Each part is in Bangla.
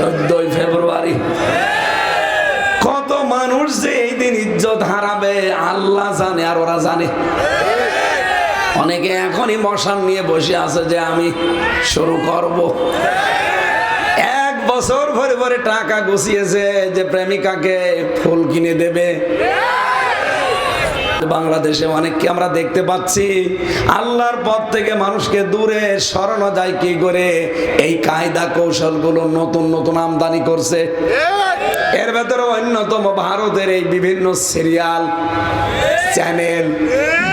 চোদ্দই ফেব্রুয়ারি। কত মানুষ যে এই দিন ইজ্জত হারাবে, আল্লাহ জানে আর ওরা জানে। অনেকে এখনই মশান নিয়ে বসে আছে যে আমি শুরু করব। এক বছর ভরে ভরে টাকা গুছিয়েছে যে প্রেমিকাকে ফুল কিনে দেবে। বাংলাদেশে অনেককে আমরা দেখতে পাচ্ছি। আল্লাহর পথ থেকে মানুষকে দূরে সরানো যায় কি করে? এই কায়দা কৌশলগুলো নতুন নতুন আমদানি করছে। এর ভেতরে অন্যতম ভারতের এই বিভিন্ন সিরিয়াল, চ্যানেল,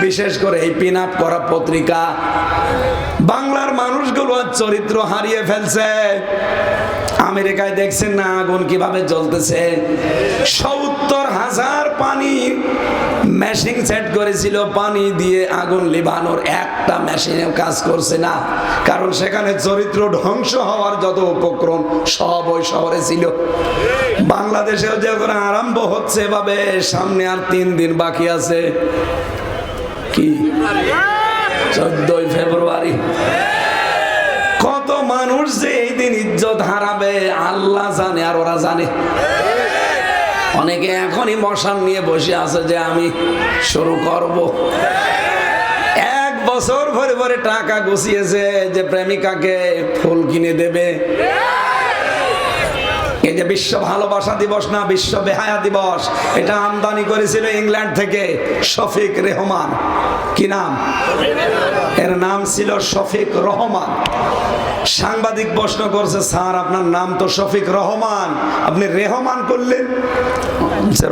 বিশেষ করে এই পিন আপ করা পত্রিকা। বাংলার মানুষগুলো চরিত্র হারিয়ে ফেলছে। আমেরিকায় দেখছেন না আগুন কীভাবে জ্বলতেছে? সত্তর হাজার পানি মেশিন সেট করেছিল, পানি দিয়ে আগুন লিভানোর একটা মেশিনেও কাজ করছে না। কারণ সেখানে চরিত্র ধ্বংস হওয়ার যত উপক্রম সব ওই শহরে ছিল। বাংলাদেশেও যখন আরম্ভ হচ্ছে এভাবে, সামনে আর তিন দিন বাকি আছে। কি? চোদ্দই ফেব্রুয়ারি। কত মানুষ যে এই দিন ইজ্জত হারাবে, আল্লাহ জানে আর ওরা জানে। অনেকে এখনই মশান নিয়ে বসে আছে যে আমি শুরু করব। এক বছর ভরে ভরে টাকা গুছিয়েছে যে প্রেমিকাকে ফুল কিনে দেবে। এই যে বিশ্ব ভালোবাসা দিবস না, বিশ্ব বেহায়া দিবস, এটা আমদানি করেছিল ইংল্যান্ড থেকে শফিক রেহমান। কি নাম? এর নাম ছিল শফিক রহমান। সাংবাদিক প্রশ্ন করছে, স্যার, আপনার নাম তো শফিক রহমান। আপনি রেহমান করলেন?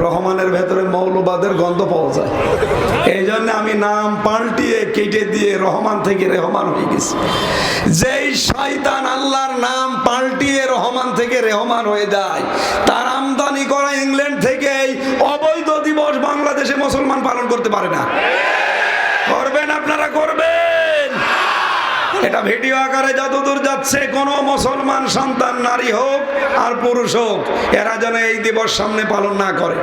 রহমানের ভেতরে মৌলবাদের গন্ধ পাওয়া যায়। এই জন্য আমি নাম পাল্টিয়ে, কেটে দিয়ে রহমান থেকে রেহমান হয়ে গেছি। যেই শয়তান আল্লাহর নাম পাল্টিয়ে রহমান থেকে রেহমান হয়ে যায়। তার আমদানি করা ইংল্যান্ড থেকে অবৈধ দিবস বাংলাদেশে মুসলমান পালন করতে পারে না। করবেন আপনারা, করবেন। এটা ভিডিও আকারে যতদূর যাচ্ছে, কোন মুসলমান সন্তান, নারী হোক আর পুরুষ হোক, এরা যেন এই দিবস সামনে পালন না করে।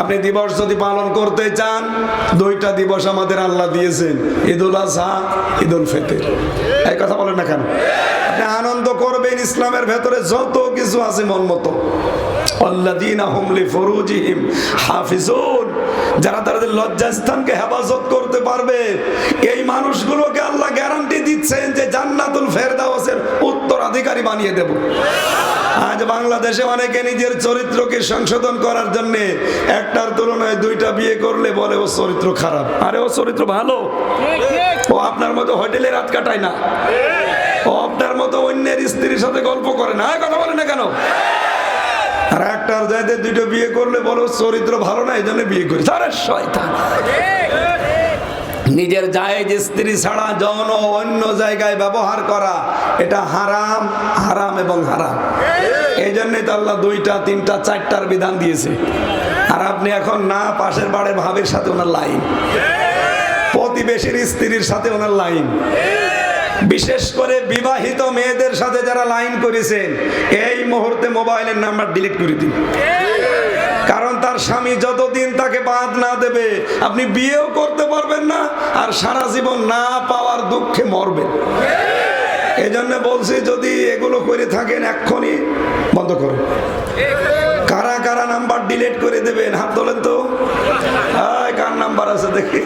আপনি দিবস যদি পালন করতে চান, দুইটা দিবস আমাদের আল্লাহ দিয়েছেন, ঈদুল আজহা, ঈদুল ফিতর। এই কথা বলেন না কেন আপনি আনন্দ করবেন ইসলামের ভেতরে যত কিছু আছে মন মতো। আল্লাযীনা হুম লিফুরুজিহিম হাফিজুন। যারা তাদের লজ্জাস্থানকে হেফাজত করতে পারবে এই মানুষগুলোকে আল্লাহ গ্যারান্টি দিচ্ছেন যে জান্নাতুল ফেরদাউসের উত্তরাধিকারী বানিয়ে দেব। আজ বাংলাদেশে অনেকে নিজের চরিত্রকে সংশোধন করার জন্য একটার তুলনায় দুইটা বিয়ে করলে বলে ও চরিত্র খারাপ। আরে ও চরিত্র ভালো। ও আপনার মতো হোটেলে রাত কাটায় না। মতো অন্যের স্ত্রীর সাথে গল্প করে না। কথা বলে না কেন? আর একটার যাইতে দুটো বিয়ে করলে বলো চরিত্র ভালো না এই জন্য বিয়ে করি। শয়তান। নিজের জায়েজ স্ত্রী ছাড়া যৌন অন্য জায়গায় ব্যবহার করা, এটা হারাম হারাম এবং হারাম। এই জন্যই তো আল্লাহ দুইটা, তিনটা, চারটার বিধান দিয়েছে। আর আপনি এখন না, পাশের বাড়ির ভাবের সাথে ওনার লাইন। প্রতিবেশীর স্ত্রীর সাথে ওনার লাইন। বিশেষ করে বিবাহিত মেয়েদের সাথে যারা লাইন করেছেন, এই মুহূর্তে মোবাইলের নাম্বার ডিলিট করে দিন। কারণ তার স্বামী যতদিন তাকে বাদ না দেবে, আপনি বিয়েও করতে পারবেন না, আর সারা জীবন না পাওয়ার দুঃখে মরবেন। এই জন্য বলছি, যদি এগুলো করে থাকেন এক্ষুনি বন্ধ করুন। কারা কারা নাম্বার ডিলিট করে দেবেন। হাত তোলেন তো। কার নাম্বার আছে দেখি।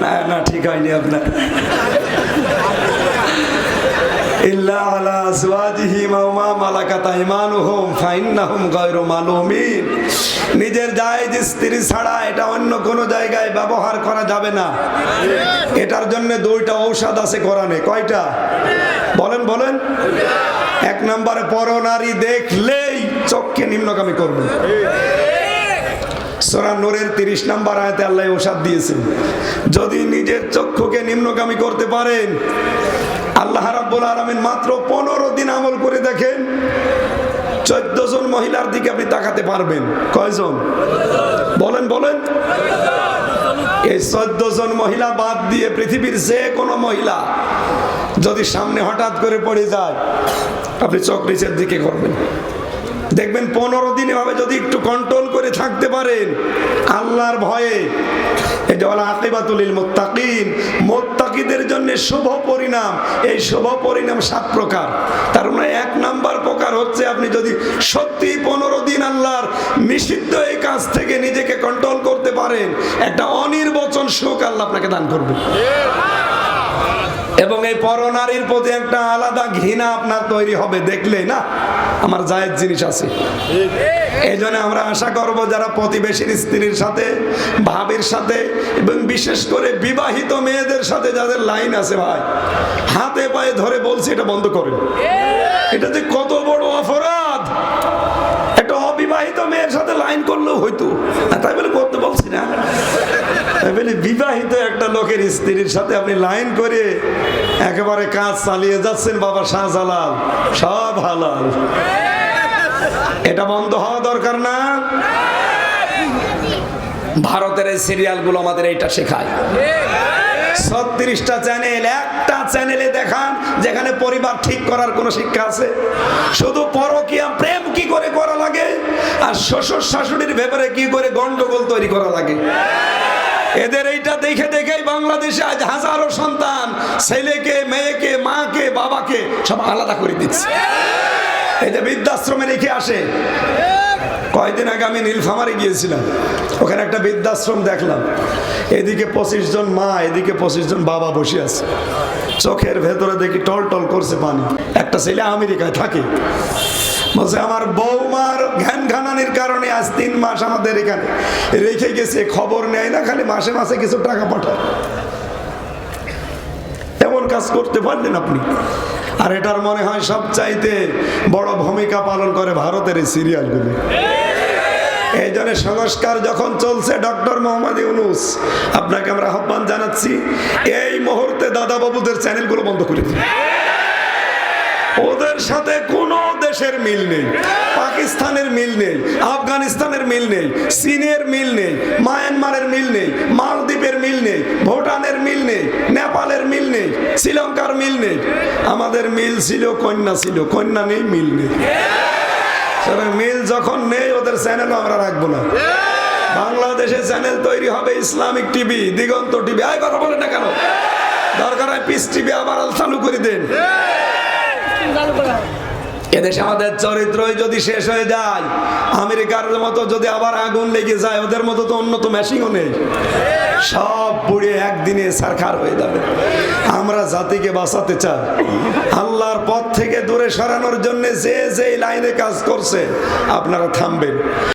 না না, ঠিক হয়নি আপনার। নিজের স্ত্রী ছাড়া এটা অন্য কোনো জায়গায় ব্যবহার করা যাবে না। এটার জন্য দুইটা ঔষধ আছে কোরআনে। কয়টা? বলেন বলেন। এক নম্বরে পরনারী দেখলেই চোখকে নিম্নগামী করবে। সোরা তিরিশ নাম্বার আয়াতে আল্লাহ ওষাদ দিয়েছেন, যদি নিজের চক্ষুকে নিম্নগামী করতে পারেন, আল্লাহ রাব্বুল আলামিন মাত্র পনেরো দিন আমল করে দেখেন, চোদ্দ জন মহিলার দিকে আপনি তাকাতে পারবেন। কয়জন? বলেন বলেন। এই চোদ্দ জন মহিলা বাদ দিয়ে পৃথিবীর যে কোনো মহিলা যদি সামনে হঠাৎ করে পড়ে যায়, আপনি চোখ নিচের দিকে করবেন। দেখবেন পনেরো দিন এভাবে যদি একটু কন্ট্রোল করে থাকতে পারেন, আল্লাহর ভয়ে। এই যে বলা আকিবাতুলিল মোত্তাকিন মোত্তাকি জন্য শুভ পরিণাম। এই শুভ পরিণাম সাত প্রকার। তার মানে এক নাম্বার প্রকার হচ্ছে আপনি যদি সত্যি পনেরো দিন আল্লাহর নিষিদ্ধ এই থেকে নিজেকে কন্ট্রোল করতে পারেন, একটা অনির্বচন সুখ আল্লাহ আপনাকে দান করবে। এবং এই পরনারীর প্রতি একটা আলাদা ঘৃণা আপনার তৈরি হবে দেখলে না? আমার জায়েজ জিনিস আছে। এই জন্য আমরা আশা করব যারা প্রতিবেশীর স্ত্রীর সাথে, ভাবির সাথে, এবং বিশেষ করে বিবাহিত মেয়েদের সাথে যাদের লাইন আছে ভাই, হাতে পায়ে ধরে বলছি, এটা বন্ধ করেন। এটা যে কত বড় অপরাধ! একটা অবিবাহিত মেয়ের সাথে লাইন করলেও হইতো। তাই বলে করতে বলছি না। তাই বলে বিবাহিত একটা লোকের স্ত্রীর সাথে আপনি লাইন করে একেবারে কাজ চালিয়ে যাচ্ছেন বাবা শাহজালাল, সব হালাল। এটা বন্ধ হওয়া দরকার না। ভারতের এই সিরিয়ালগুলো আমাদের এইটা শেখায়। ছত্রিশটা চ্যানেল, একটা চ্যানেলে দেখান যেখানে পরিবার ঠিক করার কোনো শিক্ষা আছে। শুধু পরকিয়া প্রেম কি করে করা লাগে? আর শ্বশুর শাশুড়ির ব্যাপারে কি করে গন্ডগোল তৈরি করা লাগে? এদের এইটা দেখে দেখেই বাংলাদেশে আজ হাজারো সন্তান ছেলেকে, মেয়েকে, মাকে, বাবাকে সব আলাদা করে দিচ্ছে। এই যে বৃদ্ধাশ্রমে রেখে আসে। কয়েকদিন আগে আমি নীলফামারে গিয়েছিলাম। ওখানে একটা বৃদ্ধাশ্রম দেখলাম। এদিকে পঁচিশ জন মা, এদিকে পঁচিশ জন বাবা বসে আছে। চোখের ভেতরে দেখি টল টল করছে পানি। একটা ছেলে আমেরিকায় থাকে। বলছে, আমার বৌমার ঘ্যান ঘানানির কারণে আজ তিন মাস আমাদের এখানে রেখে গেছে, খবর নেয় না, খালি মাসে মাসে কিছু টাকা পাঠায়। এমন কাজ করতে পারলেন আপনি? আর এটার মনে হয় সব চাইতে বড় ভূমিকা পালন করে ভারতের এই সিরিয়ালগুলি। এই জন্য সংস্কার যখন চলছে, ডক্টর মোহাম্মদ ইউনুস, আপনাকে আমরা আহ্বান জানাচ্ছি, এই মুহূর্তে দাদা বাবুদের চ্যানেলগুলো বন্ধ করে দিন। ওদের সাথে কোনো দেশের মিল নেই। পাকিস্তানের মিল নেই, আফগানিস্তানের মিল নেই, চীনের মিল নেই, মায়ানমারের মিল নেই, মালদ্বীপের মিল নেই, ভুটানের মিল নেই, নেপালের মিল নেই, শ্রীলঙ্কার মিল নেই। আমাদের মিল ছিল, কন্যা ছিল, কন্যা নেই, মিল নেই। মিল যখন নেই, ওদের চ্যানেলও আমরা রাখব না। বাংলাদেশে চ্যানেল তৈরি হবে ইসলামিক টিভি, দিগন্ত টিভি। আয়, কথা বলেন না কেন? দরকার হয় পিস টিভি আবার চালু করে দেন। এদেশে আমাদের চরিত্রই যদি শেষ হয়ে যায়, আমেরিকার মতো যদি আবার আগুন লেগে যায়, ওদের মতো তো উন্নত মেশিনও নেই। সব পুড়ে একদিনে সারখার হয়ে যাবে। আমরা জাতিকে বাঁচাতে চাই। আল্লাহর পথ থেকে দূরে সরানোর জন্য যে যে লাইনে কাজ করছে, আপনারা থামবেন।